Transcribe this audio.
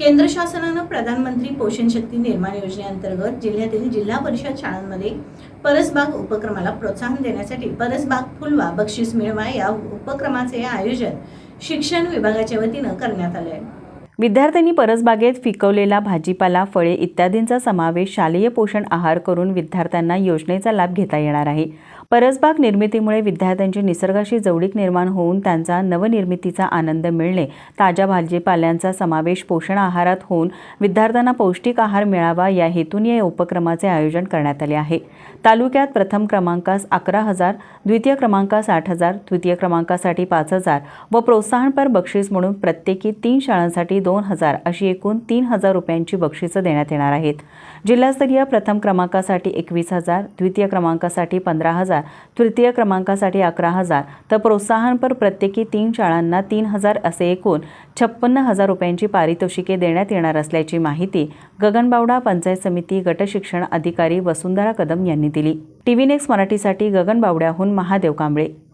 केंद्र शासनानं प्रधानमंत्री पोषण शक्ती निर्माण योजनेअंतर्गत जिल्ह्यातील जिल्हा परिषद शाळांमध्ये परसबाग उपक्रमाला प्रोत्साहन देण्यासाठी परसबाग फुलवा बक्षीस मिळवा या उपक्रमाचे आयोजन शिक्षण विभागाच्या वतीनं करण्यात आले आहे विद्यार्थ्यांनी परसबागेत पिकवलेला भाजीपाला फळे इत्यादींचा समावेश शालेय पोषण आहार करून विद्यार्थ्यांना योजनेचा लाभ घेता येणार आहे. परसबाग निर्मितीमुळे विद्यार्थ्यांची निसर्गाशी जवळीक निर्माण होऊन त्यांचा नवनिर्मितीचा आनंद मिळणे ताज्या भाजीपाल्यांचा समावेश पोषण आहारात होऊन विद्यार्थ्यांना पौष्टिक आहार मिळावा या हेतून या उपक्रमाचे आयोजन करण्यात आले आहे. तालुक्यात प्रथम क्रमांकास अकरा हजार द्वितीय क्रमांकास आठ हजार तृतीय क्रमांकासाठी पाच हजार व प्रोत्साहनपर बक्षीस म्हणून प्रत्येकी तीन शाळांसाठी दोन हजार अशी एकूण तीन हजार रुपयांची बक्षिसं देण्यात येणार आहेत. जिल्हास्तरीय प्रथम क्रमांकासाठी एकवीस हजार द्वितीय क्रमांकासाठी पंधरा हजार तृतीय क्रमांकासाठी अकरा हजार. तर प्रोत्साहनपर प्रत्येकी तीन शाळांना तीन हजार असे एकूण छप्पन्न हजार रुपयांची पारितोषिके देण्यात येणार असल्याची माहिती गगनबावडा पंचायत समिती गटशिक्षण अधिकारी वसुंधरा कदम यांनी दिली. टीव्ही नेक्स्ट मराठीसाठी गगनबावड्याहून महादेव कांबळे.